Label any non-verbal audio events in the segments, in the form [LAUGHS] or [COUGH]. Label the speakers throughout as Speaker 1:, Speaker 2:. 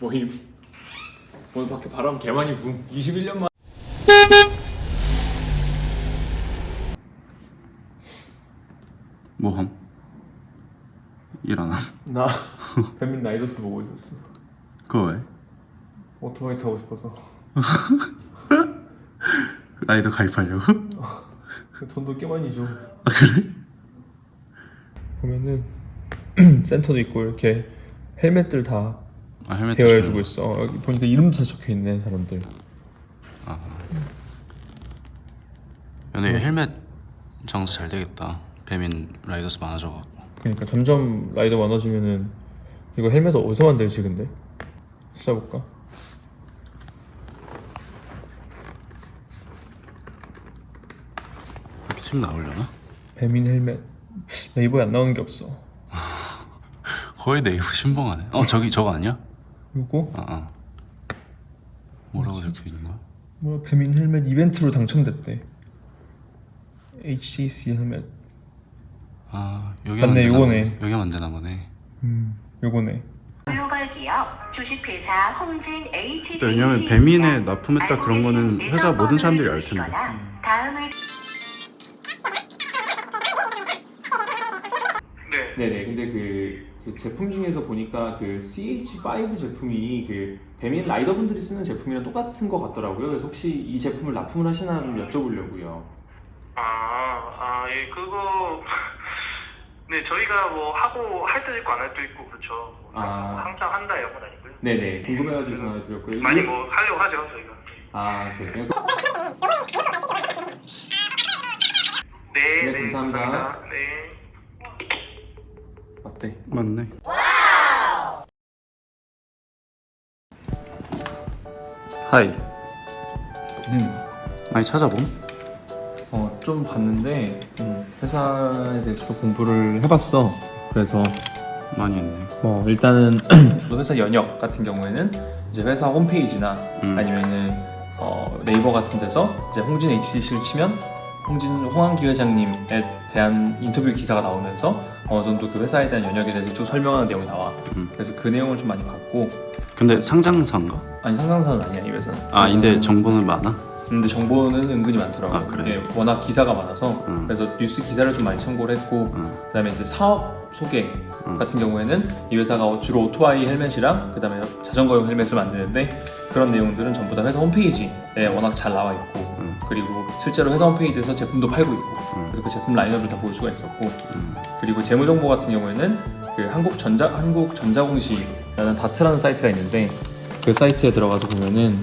Speaker 1: 모임 오늘 밖에 바람 개 많이 분 21년 만
Speaker 2: 뭐함? 일어나.
Speaker 1: 나 [LAUGHS] 배민 라이더스 보고 있었어
Speaker 2: 그거 왜?
Speaker 1: 오토바이 타고 싶어서 [LAUGHS]
Speaker 2: 라이더 가입하려고?
Speaker 1: 그 [LAUGHS] 돈도 꽤 많이 줘
Speaker 2: 아 그래?
Speaker 1: 보면은 [CLEARS THROAT] 센터도 있고 이렇게 헬멧들 다
Speaker 2: 아 헬멧
Speaker 1: 대여해주고 있어 여기 보니까 이름도 다 적혀 있네 사람들
Speaker 2: 아. 연애 헬멧 장사 잘 되겠다. 배민 라이더스 많아져갖고.
Speaker 1: 그러니까 점점 라이더 많아지면은 이거 헬멧 어디서 만들지 근데? 찾아볼까?
Speaker 2: 그렇게 치면 나오려나?
Speaker 1: 배민 헬멧 네이버에 안 나오는 게 없어 [LAUGHS]
Speaker 2: 거의 네이버 신봉하네. 어 저기 저거 아니야?
Speaker 1: 요거
Speaker 2: 아 아. 뭐라고 적혀 있는 거야?
Speaker 1: 뭐야 배민 헬멧 이벤트로 당첨됐대 HTC 헬멧
Speaker 2: 아 여기
Speaker 1: 맞네, 요거네.
Speaker 2: 보네. 여기 만드나 보네.
Speaker 1: 음 요거네
Speaker 3: 주식회사 홍진
Speaker 2: 왜냐면 배민에 납품했다 그런 거는 회사 모든 사람들이 알 텐데.
Speaker 3: 다음을
Speaker 4: 네.
Speaker 1: 네네 근데 그, 그 제품 중에서 보니까 그 CH5 제품이 그 배민 라이더분들이 쓰는 제품이랑 똑같은 것 같더라고요 그래서 혹시 이 제품을 납품을 하시나 좀 여쭤보려고요
Speaker 4: 아, 아, 예, 그거. 네, 저희가 뭐 하고 할 때도 있고 안 할 때도 있고 그렇죠. 뭐
Speaker 1: 아.
Speaker 4: 항상 한다 이런 건 아니고요.
Speaker 1: 네네 궁금해가지고 전화 드렸고요
Speaker 4: 많이
Speaker 1: 이게-
Speaker 4: 뭐 하려고 하죠 저희가.
Speaker 1: 아 그러세요?
Speaker 4: 네,
Speaker 1: 네,
Speaker 4: 네,
Speaker 1: 감사합니다.
Speaker 4: 네.
Speaker 1: 맞대
Speaker 2: 맞네. 하이.
Speaker 1: 음.
Speaker 2: 많이 찾아봄?
Speaker 1: 어, 좀 봤는데 음, 회사에 대해서 공부를 해봤어. 그래서
Speaker 2: 많이 했네.
Speaker 1: 뭐 일단은 [CLEARS THROAT] 회사 연역 같은 경우에는 이제 회사 홈페이지나
Speaker 2: 음.
Speaker 1: 아니면은 어, 네이버 같은 데서 이제 홍진 HCC를 치면 홍진 홍한기 회장님에 대한 인터뷰 기사가 나오면서 어느 정도 그 회사에 대한 연역에 대해서 쭉 설명하는 내용이 나와.
Speaker 2: 음.
Speaker 1: 그래서 그 내용을 좀 많이 봤고
Speaker 2: 근데 상장사인가?
Speaker 1: 아니 상상사는 아니야 이 회사는.
Speaker 2: 아, 근데 정보는 많아?
Speaker 1: 근데 정보는 은근히 많더라고.
Speaker 2: 아, 그래?
Speaker 1: 이게 워낙 기사가 많아서
Speaker 2: 응.
Speaker 1: 그래서 뉴스 기사를 좀 많이 참고를 했고
Speaker 2: 응.
Speaker 1: 그다음에 이제 사업 소개
Speaker 2: 응.
Speaker 1: 같은 경우에는 이 회사가 주로 오토바이 헬멧이랑 그다음에 자전거용 헬멧을 만드는데 그런 내용들은 전부 다 회사 홈페이지에 워낙 잘 나와 있고
Speaker 2: 응.
Speaker 1: 그리고 실제로 회사 홈페이지에서 제품도 팔고 있고
Speaker 2: 응.
Speaker 1: 그래서 그 제품 라인업을 다 볼 수가 있었고
Speaker 2: 응.
Speaker 1: 그리고 재무 정보 같은 경우에는 그 한국 전자 한국 전자공시라는 다트라는 사이트가 있는데 그 사이트에 들어가서 보면은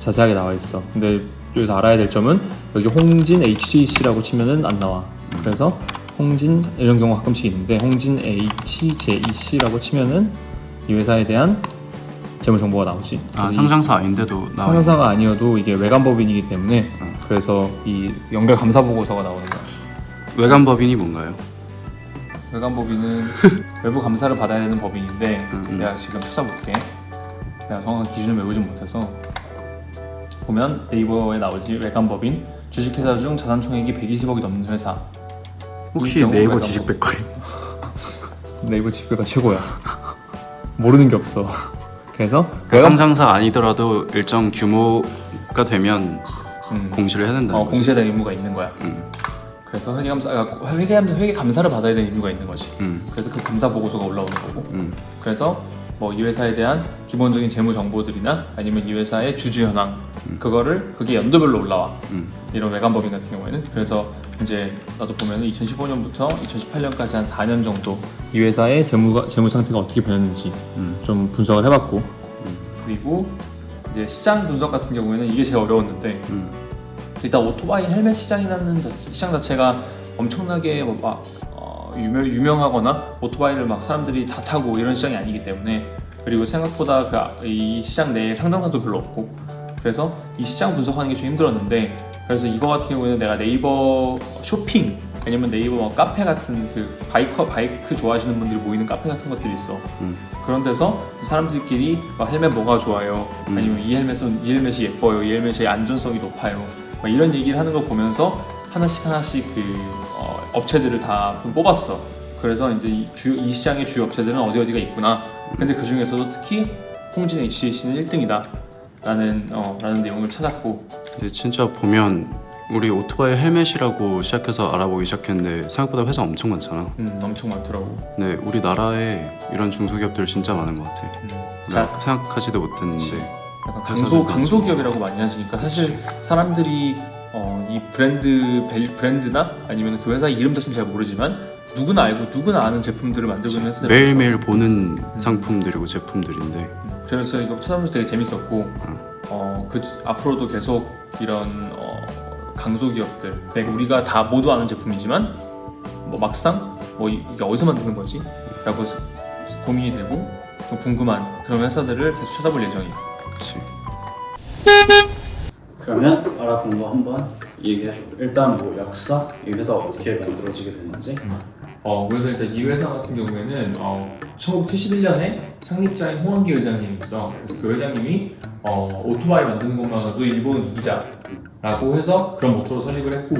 Speaker 1: 자세하게 나와 있어. 근데 여기서 알아야 될 점은 여기 홍진 HCC라고 치면은 안 나와. 그래서 홍진 이런 경우 가끔씩 있는데 홍진 HJEC라고 치면은 이 회사에 대한 재무 정보가 나오지.
Speaker 2: 아,
Speaker 1: 이
Speaker 2: 상장사 아닌데도 나와.
Speaker 1: 상사가 아니어도 이게 외관법인이기 때문에
Speaker 2: 응.
Speaker 1: 그래서 이 연결 감사 보고서가 나오는 거야.
Speaker 2: 외관 법인이 뭔가요?
Speaker 1: 외관 법인은 [LAUGHS] 외부 감사를 받아야 되는 법인인데
Speaker 2: 음, 음.
Speaker 1: 내가 지금 찾아볼게. 내가 정확한 기준을 외우지 못해서 보면 네이버에 나오지 외관 법인 주식회사 중 자산 총액이 120억이 넘는 회사.
Speaker 2: 혹시
Speaker 1: 경우
Speaker 2: 네이버
Speaker 1: 외관법인.
Speaker 2: 지식 백과에 [LAUGHS]
Speaker 1: 네이버 지표가 최고야. 모르는 게 없어. 그래서
Speaker 2: 그 상장사 아니더라도 일정 규모가 되면
Speaker 1: 음,
Speaker 2: 공시를 해야 된다는
Speaker 1: 어,
Speaker 2: 거지.
Speaker 1: 공시에 대한 의무가 있는 거야.
Speaker 2: 음.
Speaker 1: 그래서 회계 감사 아, 회계 회계 감사를 받아야 되는 의무가 있는 거지.
Speaker 2: 음.
Speaker 1: 그래서 그 감사 보고서가 올라오는 거고.
Speaker 2: 음.
Speaker 1: 그래서 뭐 이 회사에 대한 기본적인 재무 정보들이나 아니면 이 회사의 주주 현황 그거를 그게 연도별로 올라와
Speaker 2: 음.
Speaker 1: 이런 외관법인 같은 경우에는 그래서 이제 나도 보면은 2015년부터 2018년까지 한 4년 정도 이 회사의 재무가 재무 상태가 어떻게 변했는지
Speaker 2: 음.
Speaker 1: 좀 분석을 해봤고 그리고 이제 시장 분석 같은 경우에는 이게 제일 어려웠는데
Speaker 2: 음.
Speaker 1: 일단 오토바이 헬멧 시장이라는 자- 시장 자체가 엄청나게 뭐 막 어, 유명, 유명하거나 오토바이를 막 사람들이 다 타고 이런 시장이 아니기 때문에 그리고 생각보다 그 이 시장 내에 상당사도 별로 없고 그래서 이 시장 분석하는 게 좀 힘들었는데 그래서 이거 같은 경우에는 내가 네이버 쇼핑 아니면 네이버 뭐 카페 같은 그 바이커 바이크 좋아하시는 분들이 모이는 카페 같은 것들이 있어.
Speaker 2: 음.
Speaker 1: 그런 데서 사람들끼리 막 헬멧 뭐가 좋아요,
Speaker 2: 음.
Speaker 1: 아니면 이 헬멧은 이 헬멧이 예뻐요, 이 헬멧의 안전성이 높아요, 막 이런 얘기를 하는 걸 보면서 하나씩 하나씩 그 어, 업체들을 다 뽑았어. 그래서 이제 이, 주, 이 시장의 주요 업체들은 어디 어디가 있구나. 근데 그 중에서도 특히 홍진 HCC는 1등이다. 라는 어, 라는 내용을 찾았고
Speaker 2: 근데 진짜 보면 우리 오토바이 헬멧이라고 시작해서 알아보기 시작했는데 생각보다 회사 엄청 많잖아.
Speaker 1: 음, 엄청 많더라고.
Speaker 2: 근데 우리나라에 이런 중소기업들 진짜 많은 것 같아.
Speaker 1: 음.
Speaker 2: 나
Speaker 1: 자,
Speaker 2: 생각하지도 못했는데
Speaker 1: 약간
Speaker 2: 회사들
Speaker 1: 강소
Speaker 2: 많죠.
Speaker 1: 강소 기업이라고 많이 하시니까 사실 사람들이 어, 이 브랜드 벨- 브랜드나 아니면 그 회사 이름 자체는 잘 모르지만 누구나 알고 누구나 아는 제품들을 만들고 있는 회사들
Speaker 2: 매일매일 보는 상품들이고 제품들인데
Speaker 1: 그래서 이거 찾아보면서 되게 재밌었고 어, 그 앞으로도 계속 이런 어, 강소 기업들 네, 우리가 다 모두 아는 제품이지만 뭐 막상 뭐 이- 이게 어디서 만드는 거지? 라고 고민이 되고 좀 궁금한 그런 회사들을 계속 찾아볼 예정이에요.
Speaker 2: 그렇지.
Speaker 5: 그러면 알아본 거 한번 얘기해줘. 일단 뭐 역사, 이 회사가 어떻게 만들어지게 됐는지.
Speaker 1: 어, 그래서 일단 이 회사 같은 경우에는 어, 1971년에 창립자인 홍원기 회장님이 있어. 그래서 그 회장님이 어, 오토바이 만드는 것만으로도 일본 이자라고 해서 그런 모토로 설립을 했고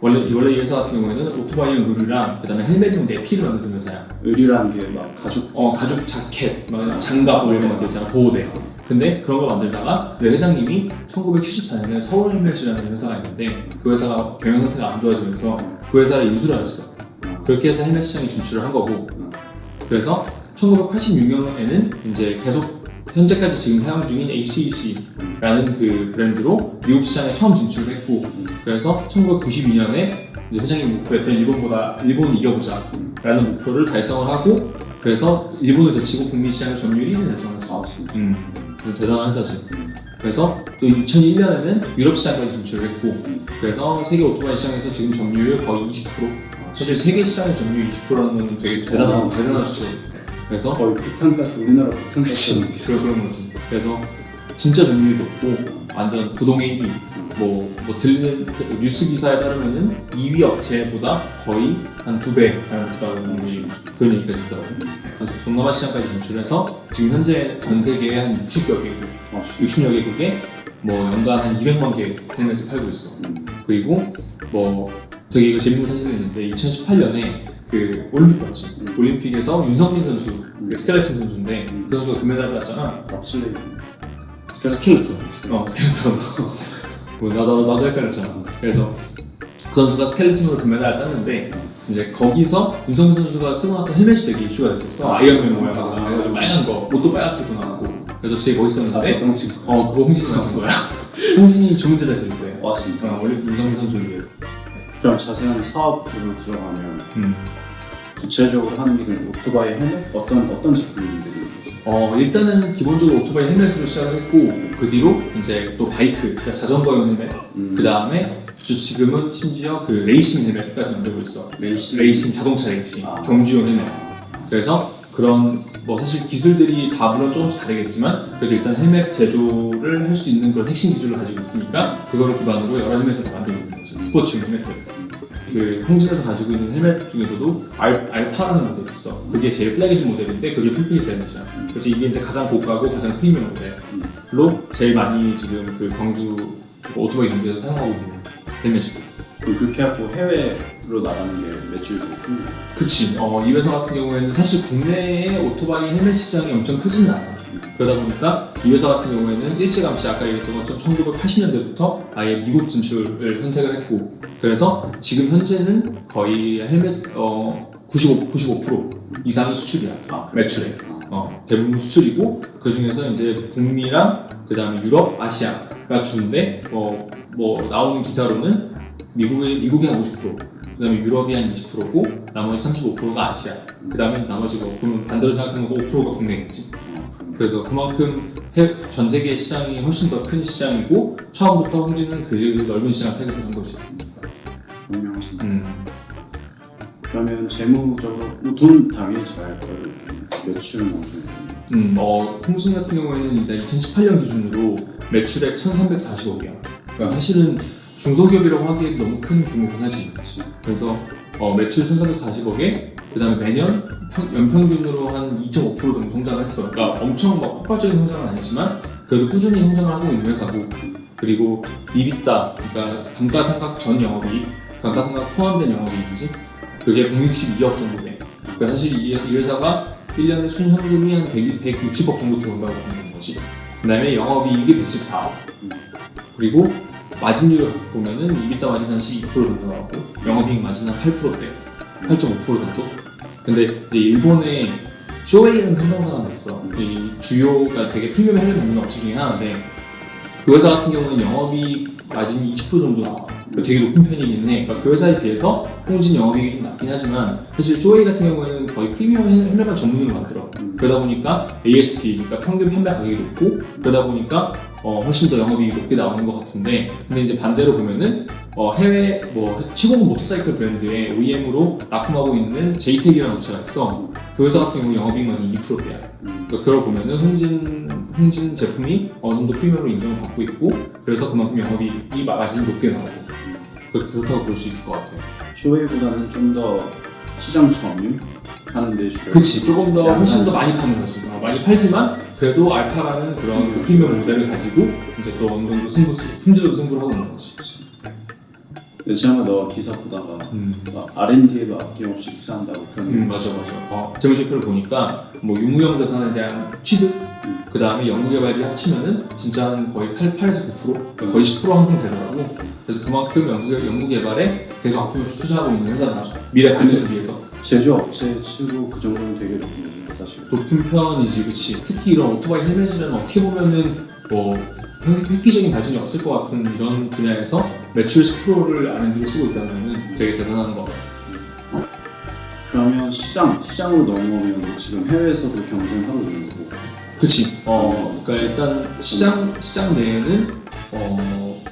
Speaker 1: 원래 원래 이 회사 같은 경우에는 오토바이용 의류랑 그다음에 헬멧용 내피를 만드는 회사야.
Speaker 5: 의류라는 게 막 가죽
Speaker 1: 어 가죽 자켓, 막 장갑 뭐 이런 것들 있잖아 보호대. 근데 그런 거 만들다가 그 회장님이 1974년에 서울 헬멧이라는 회사가 있는데 그 회사가 경영 상태가 안 좋아지면서 그 회사를 인수를 하셨어. 그렇게 해서 헬멧 시장에 진출을 한 거고. 그래서 1986년에는 이제 계속 현재까지 지금 사용 중인 HCC라는 그 브랜드로 미국 시장에 처음 진출을 했고 그래서 1992년에 이제 회장님 목표였던 일본보다 일본 이겨보자 라는 목표를 달성을 하고 그래서 일본을 제치고 북미 시장의 점유율 1위 달성했어.
Speaker 5: 아.
Speaker 1: 음, 그래서 대단한 회사지. 그래서 또 2001년에는 유럽 시장까지 진출을 했고 그래서 세계 오토바이 시장에서 지금 점유율 거의 20%. 사실 세계 시장의 점유율 20%라는 건 되게 대단한 대단한 수치. 그래서
Speaker 5: 거의 부탄가스 우리나라 비슷해.
Speaker 1: 그런 그런 거지. 그래서 진짜 점유율이 높고 완전 부동의 1위. 뭐, 뭐 들리는 뉴스 기사에 따르면은 2위 업체보다 거의 한 두배 가량됐다고 그런 얘기가 있더라고. 그래서 동남아 시장까지 진출해서 지금 현재 전 세계에 한 60여 개국,
Speaker 5: 아, 진짜.
Speaker 1: 60여 개국에 뭐 연간 한 200만 개 헬멧을 팔고 있어.
Speaker 5: 음.
Speaker 1: 그리고 뭐 되게 이거 재밌는 사실이 있는데 2018년에 그 올림픽 맞지?
Speaker 5: 음.
Speaker 1: 올림픽에서 윤성민 선수,
Speaker 5: 음.
Speaker 1: 그 스켈레톤 선수인데
Speaker 5: 음.
Speaker 1: 그 선수가 금메달을 땄잖아.
Speaker 5: 납치를
Speaker 1: 스켈레톤. 어, 스켈레톤. [LAUGHS] 뭐 나도 나도 헷갈렸잖아. 그래서 그 선수가 스켈레톤으로 금메달을 땄는데 이제 거기서 윤성민 선수가 쓰고 나왔던 헬멧이 되게 이슈가 됐었어. 아이언맨 모양으로 해가지고 빨간 거, 옷도 빨갛게 나왔고. 그래서 되게
Speaker 5: 아,
Speaker 1: 멋있었는데,
Speaker 5: 똥친
Speaker 1: 어 그거 홍신이 나온 거야. [LAUGHS] 홍신이 주문 제작했대.
Speaker 5: 와 진짜.
Speaker 1: 어, 원래 윤성민 선수를 위해서.
Speaker 5: 그럼 자세한 사업으로 들어가면
Speaker 1: 음.
Speaker 5: 구체적으로 하는 게 오토바이 헬멧 어떤 어떤 제품들이
Speaker 1: 어 일단은 기본적으로 오토바이 헬멧으로 시작을 했고 그 뒤로 이제 또 바이크, 그러니까 자전거용 헬멧.
Speaker 5: 음,
Speaker 1: 그 다음에 지금은 심지어 그 레이싱 헬멧까지 만들고 있어.
Speaker 5: 레이싱
Speaker 1: 레이싱 자동차 레이싱
Speaker 5: 아.
Speaker 1: 경주용 헬멧. 그래서 그런 뭐 사실 기술들이 다 물론 조금씩 다르겠지만 그래도 일단 헬멧 제조를 할 수 있는 그런 핵심 기술을 가지고 있으니까 그거를 기반으로 여러 헬멧을 다 만들고 있는 거죠. 스포츠용 헬멧들. 그 홍진에서 가지고 있는 헬멧 중에서도 알, 알파라는 모델이 있어. 그게 제일 플래그십 모델인데 그게 풀페이스 헬멧이야. 그래서 이게 이제 가장 고가고 가장 프리미엄 모델로 제일 많이 지금 그 광주 그 오토바이 경기에서 사용하고 있는 헬멧이고.
Speaker 5: 그럼 그렇게 하고 해외로 나가는 게 매출이 큰
Speaker 1: 그치. 어, 이 회사 같은 경우에는 사실 국내의 오토바이 헬멧 시장이 엄청 크지는 않아. 그러다 보니까 이 회사 같은 경우에는 일찌감치 아까 얘기했던 것처럼 1980년대부터 아예 미국 진출을 선택을 했고 그래서 지금 현재는 거의 헬멧 어, 95, 95% 이상이 수출이야.
Speaker 5: 아,
Speaker 1: 매출에. 어, 대부분 수출이고 그 중에서 이제 북미랑 그 다음에 유럽, 아시아가 주인데 어, 뭐 나오는 기사로는 미국의 미국이 한 50%, 그다음에 유럽이 한 20%고 나머지 35%가 아시아. 그다음에 나머지 뭐 그러면 반대로 생각하면 5%가 국내겠지. 그래서 그만큼 해- 전 세계 시장이 훨씬 더 큰 시장이고 처음부터 홍진은 그 넓은 시장을 타겟을 한 것이.
Speaker 5: 유명하신
Speaker 1: 음.
Speaker 5: 그러면 재무적으로 뭐 돈 당연히 잘 벌고 매출은 어느 정도
Speaker 1: 음, 어, 홍신 같은 경우에는 일단 2018년 기준으로 매출액 1,340억이야. 그러니까 사실은 중소기업이라고 하기에 너무 큰 규모긴 하지. 그래서 어, 매출 1,340억에 그다음에 매년 평- 연평균으로 한 2.5% 정도 성장을 했어. 그러니까 엄청 막 폭발적인 성장은 아니지만 그래도 꾸준히 성장을 하고 있는 회사고 그리고 이비타 그러니까 감가상각 전 영업이익, 감가상각 포함된 영업이익이지 그게 162억 정도 돼. 그러니까 사실 이, 이 회사가 1년에 순현금이 한 100, 160억 정도 들어온다고 보는 거지. 그 다음에 영업이익이 114억. 그리고 마진율 보면은 EBITDA 마진 한 12% 정도 나오고 영업이익 마진 한 8%대, 8.5% 정도. 근데 이제 일본의 쇼웨이라는 상상사가 하나 있어. 이 주요가 되게 프리미엄 헬멧 먹는 업체 중에 하나인데 그 회사 같은 경우는 영업이익 마진이 20% 정도 나와. 그러니까 되게 높은 편이긴 해. 그러니까 그 회사에 비해서 홍진 영업이익이 좀 낮긴 하지만 사실 쇼웨이 같은 경우에는 거의 프리미엄 헬멧만 전문으로 만들어. 그러다 보니까 ASP, 그러니까 평균 판매 가격이 높고 그러다 보니까 어, 훨씬 더 영업이익이 높게 나오는 것 같은데 근데 이제 반대로 보면은 어, 해외 뭐 최고급 모터사이클 브랜드의 OEM으로 납품하고 있는 JTEC이라는 업체가 있어. 그 회사 같은 경우 영업이익 마진 2%대야. 그러니까 그걸 보면은 흥진 흥진 제품이 어느 정도 프리미엄으로 인정을 받고 있고 그래서 그만큼 영업이익이 마진 높게 나오고 그- 그렇다고 볼 수 있을 것 같아요.
Speaker 5: 쇼웨이보다는 좀 더 시장 점유 하는 데 주력.
Speaker 1: 그치 조금 더 훨씬 더 많이 파는 거지 어, 많이 팔지만 그래도 알파라는 그런 그 프리미엄 모델을 가지고 이제 또 어느 정도 승부 품질도 승부를 하고 있는 거지.
Speaker 5: 근데 지난번 너 기사 보다가
Speaker 1: 음.
Speaker 5: 막 R&D에도 아낌없이 투자한다고 그런
Speaker 1: 음, 맞아 맞아. 어, 재무제표를 보니까 뭐 유무형 자산에 대한 취득
Speaker 5: 음.
Speaker 1: 그 다음에 연구개발이 합치면은 진짜 한 거의 8, 8에서 9% 거의 10% 항상 되더라고. 그래서 그만큼 연구, 연구개발에 계속 아낌없이 투자하고 있는 회사다. 미래 발전을 위해서
Speaker 5: 제조업체 치고 그 정도면 되게 높은 거죠 사실.
Speaker 1: 높은 편이지, 그치. 특히 이런 오토바이 헬멧이라는 어떻게 보면은 뭐 획- 획기적인 발전이 없을 것 같은 이런 분야에서 매출 10%를 R&D로 쓰고 있다면 되게 대단한 것 같아.
Speaker 5: 그러면 시장 시장으로 넘어오면 뭐 지금 해외에서도 경쟁하고 있는 거고.
Speaker 1: 그치. 어, 그러니까 일단 시장 시장 내에는 어,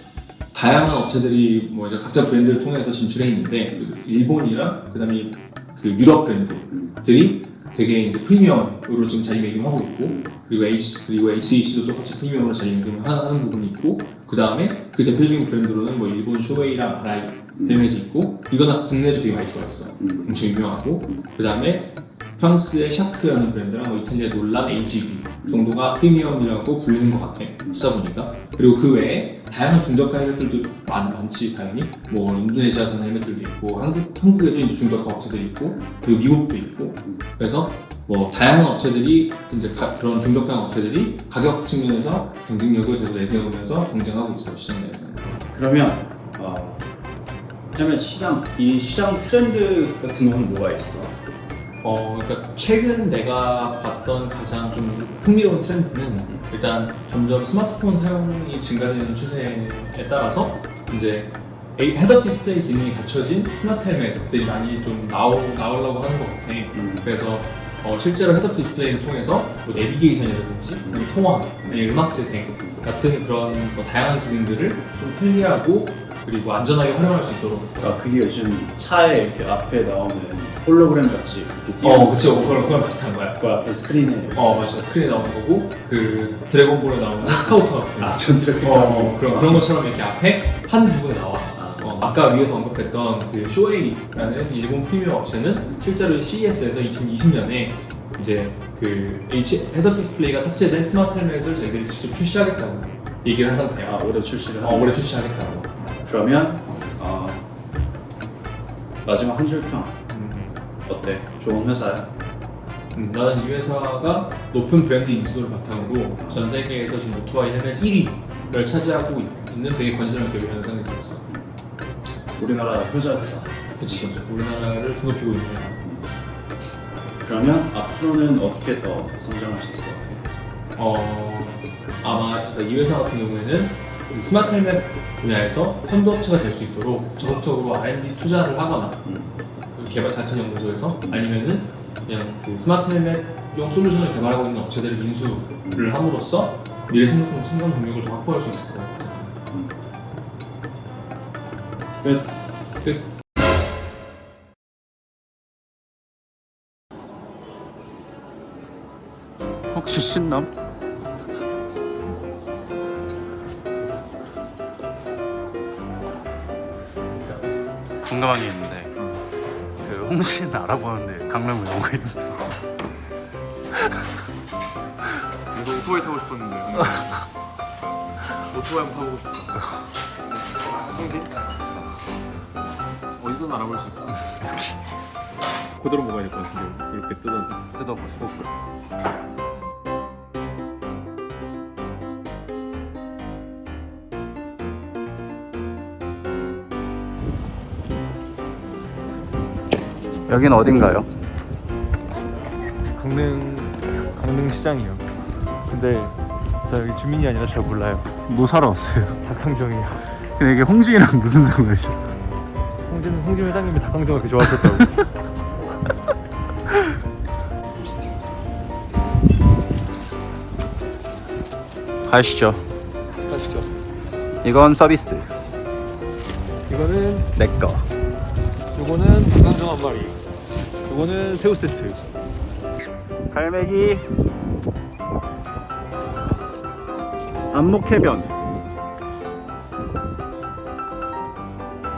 Speaker 1: 다양한 업체들이 뭐 이제 각자 브랜드를 통해서 진출해 있는데 그 일본이랑 그다음에 그 유럽 브랜드들이 되게 이제 프리미엄으로 지금 자리매김하고 있고 그리고 H 그리고 HEC도 똑같이 프리미엄으로 자리매김하는 부분이 있고 그 다음에 그 대표적인 브랜드로는 뭐 일본 쇼웨이랑 아라이 헬멧이 있고 이거는 국내도 되게 많이 들어왔어.
Speaker 5: 음.
Speaker 1: 엄청 유명하고 그 다음에 프랑스의 샤크라는 브랜드랑 뭐 이탈리아 놀란 AGV 정도가 프리미엄이라고 불리는 것 같아 쓰다 보니까. 그리고 그 외에 다양한 중저가 헬멧들도 많, 많지 당연히. 뭐 인도네시아산 헬멧들도 있고 한국, 한국에도 이제 중저가 업체들이 있고 그리고 미국도 있고. 그래서 뭐 다양한 업체들이 이제 가- 그런 중저가 업체들이 가격 측면에서 경쟁력을 계속 내세우면서 경쟁하고 있어 시장 내에서
Speaker 5: 그러면 어, 헬멧 시장 이 시장 트렌드 같은 건 뭐가 있어?
Speaker 1: 어, 그러니까 최근 내가 봤던 가장 좀 흥미로운 트렌드는 일단 점점 스마트폰 사용이 증가되는 추세에 따라서 이제 헤드업 디스플레이 기능이 갖춰진 스마트 헬멧들이 많이 좀 나오, 나오려고 하는 것 같아. 그래서 어, 실제로 헤드업 디스플레이를 통해서 뭐 내비게이션이라든지 아니면 통화, 음악 재생 같은 그런 뭐 다양한 기능들을 좀 편리하고 그리고 안전하게 활용할 수 있도록
Speaker 5: 아 그게 요즘 차에 이렇게 앞에 나오는 홀로그램 같이 이렇게
Speaker 1: 어, 그치. 그거랑, 그거랑 비슷한 거야.
Speaker 5: 그 앞에 스크린에
Speaker 1: 어 맞아 스크린에 나오는 거고 그 드래곤볼에 나오는 스카우터 같은
Speaker 5: 아전 트랙
Speaker 1: 어, 어, 그런 그런 것처럼 이렇게 앞에 한 부분에 나와. 어, 아까 위에서 언급했던 그 쇼웨이라는 일본 프리미엄 업체는 실제로 CES에서 2020년에 이제 그 H 헤더 디스플레이가 탑재된 스마트 헬멧을 저희들이 직접 출시하겠다고 얘기를
Speaker 5: 한아
Speaker 1: 상태야.
Speaker 5: 올해 출시를
Speaker 1: 어, 올해 출시하겠다고.
Speaker 5: 그러면 어, 마지막 한 줄 평 어때? 좋은 회사야?
Speaker 1: 음, 나는 이 회사가 높은 브랜드 인지도를 바탕으로 전 세계에서 지금 오토바이 헬멧 1위를 차지하고 있는 되게 건실한 기업이라는 생각이 들었어.
Speaker 5: 우리나라 효자 회사
Speaker 1: 그치. 우리나라를 드높이고 있는 회사.
Speaker 5: 그러면 앞으로는 어떻게 더 성장하실 것 같아?
Speaker 1: 어, 아마 그러니까 이 회사 같은 경우에는 이 스마트 헬멧 분야에서 선도업체가 될 수 있도록 적극적으로 R&D 투자를 하거나 그 개발 자체 연구소에서 아니면은 그냥 그 스마트 헬멧용 솔루션을 개발하고 있는 업체들을 인수를 함으로써 미래 생존 생존 동력을 더 확보할 수 있을 것 같아요.
Speaker 5: 끝.
Speaker 1: 끝.
Speaker 2: 혹시 신남? 궁금한 게그 홍신 알아보는데 강릉 왜 오고 있는
Speaker 1: 그래서 오토바이 타고 싶었는데 오토바이 한번 타보고 싶다. 홍신? 어디서 알아볼 수 있어? 그대로 먹어야 될 것 같은데요. 이렇게 뜯어서.
Speaker 2: 뜯어보자. 여긴 어딘가요?
Speaker 6: 강릉 강릉 시장이요. 근데 저 여기 주민이 아니라 잘 몰라요.
Speaker 2: 뭐 사러 왔어요?
Speaker 6: 닭강정이요.
Speaker 2: 근데 이게 홍진이랑 무슨 상관이죠?
Speaker 6: 홍진 홍진 회장님이 닭강정을 그렇게 좋아하셨다고. [LAUGHS]
Speaker 2: 가시죠.
Speaker 6: 아시죠?
Speaker 2: 이건 서비스.
Speaker 6: 이거는
Speaker 2: 내 거.
Speaker 6: 요거는 닭강정 한 마리. 요거는 새우 세트.
Speaker 2: 갈매기. 안목해변.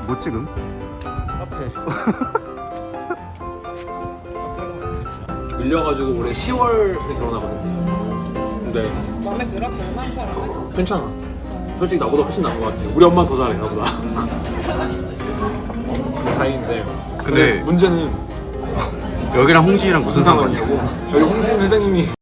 Speaker 2: 뭐 찍음?
Speaker 6: 카페. [LAUGHS]
Speaker 1: 밀려가지고 올해 10월에 결혼하거든요. 근데
Speaker 7: 마음에 들어? 결혼한 사람은?
Speaker 1: 괜찮아. 솔직히 나보다 훨씬 나은 것 같아. 우리 엄마 더 잘해 나보다. [LAUGHS] 다행인데.
Speaker 2: 근데
Speaker 1: 문제는
Speaker 2: 여기랑 홍진이랑 무슨 상관이야?
Speaker 1: 여기 홍진 회장님이